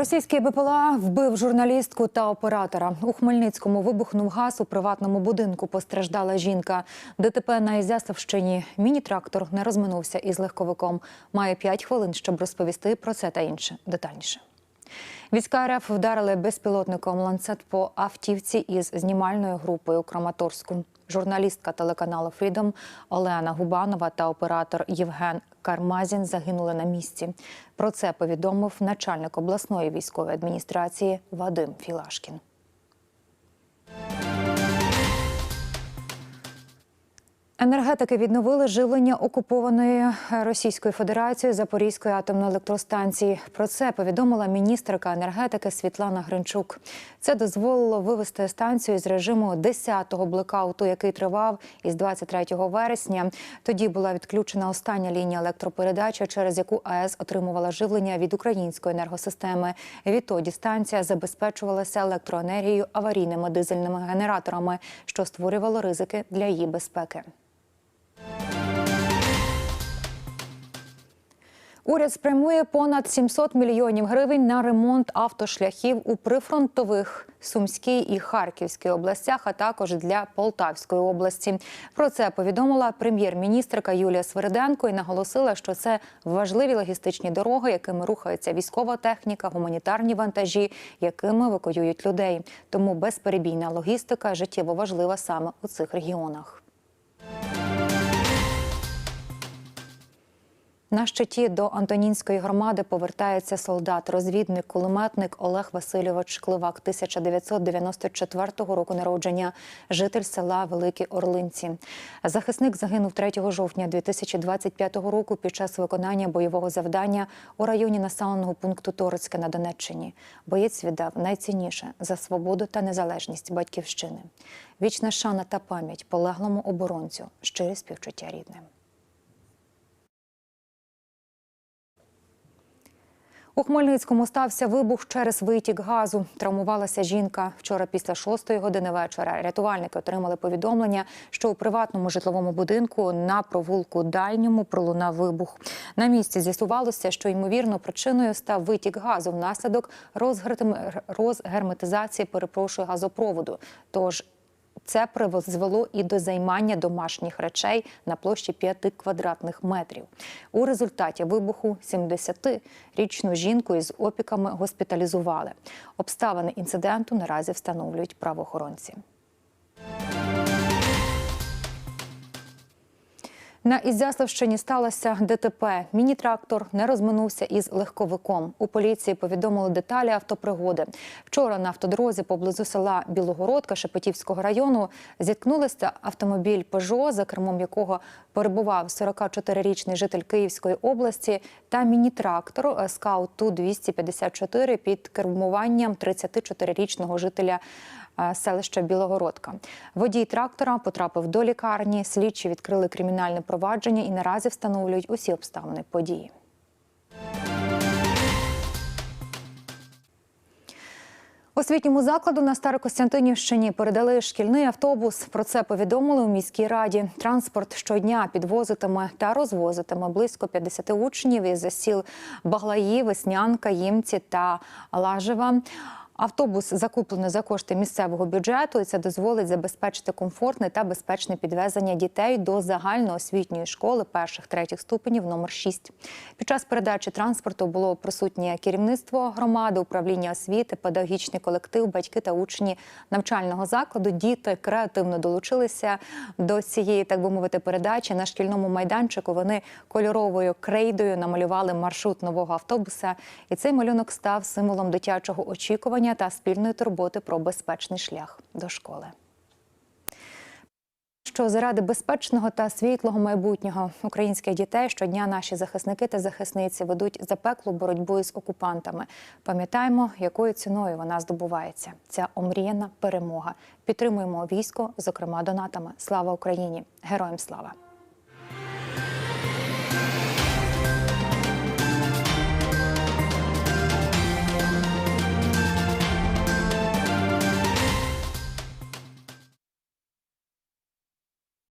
Російський БПЛА вбив журналістку та оператора. У Хмельницькому вибухнув газ у приватному будинку. Постраждала жінка. ДТП на Ізясовщині. Міні-трактор не розминувся із легковиком. Має 5 хвилин, щоб розповісти про це та інше детальніше. Війська РФ вдарили безпілотником ланцет по автівці із знімальною групою Краматорську. Журналістка телеканалу Фрідом Олена Губанова та оператор Євген Кармазін загинули на місці. Про це повідомив начальник обласної військової адміністрації Вадим Філашкін. Енергетики відновили живлення окупованої Російською Федерацією Запорізької атомної електростанції. Про це повідомила міністерка енергетики Світлана Гринчук. Це дозволило вивести станцію з режиму 10-го блекауту, який тривав із 23 вересня. Тоді була відключена остання лінія електропередачі, через яку АЕС отримувала живлення від української енергосистеми. Відтоді станція забезпечувалася електроенергією аварійними дизельними генераторами, що створювало ризики для її безпеки. Уряд спрямує понад 700 мільйонів гривень на ремонт автошляхів у прифронтових Сумській і Харківській областях, а також для Полтавської області. Про це повідомила прем'єр-міністрка Юлія Свериденко і наголосила, що це важливі логістичні дороги, якими рухається військова техніка, гуманітарні вантажі, якими евакуюють людей. Тому безперебійна логістика життєво важлива саме у цих регіонах. На щиті до Антонінської громади повертається солдат-розвідник, кулеметник Олег Васильович Кливак, 1994 року народження, житель села Великі Орлинці. Захисник загинув 3 жовтня 2025 року під час виконання бойового завдання у районі населеного пункту Торецьке на Донеччині. Боєць віддав найцінніше за свободу та незалежність батьківщини. Вічна шана та пам'ять полеглому оборонцю, щирі співчуття рідним. У Хмельницькому стався вибух через витік газу. Травмувалася жінка. Вчора після шостої години вечора рятувальники отримали повідомлення, що у приватному житловому будинку на провулку дальньому пролунав вибух. На місці з'ясувалося, що ймовірно причиною став витік газу внаслідок розгерм- розгерметизації перепрошую газопроводу. Тож це призвело і до займання домашніх речей на площі 5 квадратних метрів. У результаті вибуху 70-річну жінку із опіками госпіталізували. Обставини інциденту наразі встановлюють правоохоронці. На Ізяславщині сталося ДТП. Міні-трактор не розминувся із легковиком. У поліції повідомили деталі автопригоди. Вчора на автодорозі поблизу села Білогородка Шепетівського району зіткнулися автомобіль «Пежо», за кермом якого перебував 44-річний житель Київської області, та міні-трактор «Скаут Ту-254» під кермуванням 34-річного жителя е, селища Білогородка. Водій трактора потрапив до лікарні. Слідчі відкрили кримінальне провадження і наразі встановлюють усі обставини події. Освітньому закладу на Старокостянтинівщині передали шкільний автобус. Про це повідомили у міській раді. Транспорт щодня підвозитиме та розвозитиме близько 50 учнів із сіл Баглаї, Веснянка, Їмці та Лажева. Автобус закуплений за кошти місцевого бюджету, і це дозволить забезпечити комфортне та безпечне підвезення дітей до загальноосвітньої школи перших третіх ступенів номер 6. Під час передачі транспорту було присутнє керівництво громади, управління освіти, педагогічний колектив, батьки та учні навчального закладу. Діти креативно долучилися до цієї, так би мовити, передачі на шкільному майданчику. Вони кольоровою крейдою намалювали маршрут нового автобуса, і цей малюнок став символом дитячого очікування та спільної турботи про безпечний шлях до школи. Що заради безпечного та світлого майбутнього українських дітей щодня наші захисники та захисниці ведуть запеклу боротьбу із окупантами. Пам'ятаємо, якою ціною вона здобувається. Ця омріяна перемога. Підтримуємо військо, зокрема донатами. Слава Україні! Героям слава!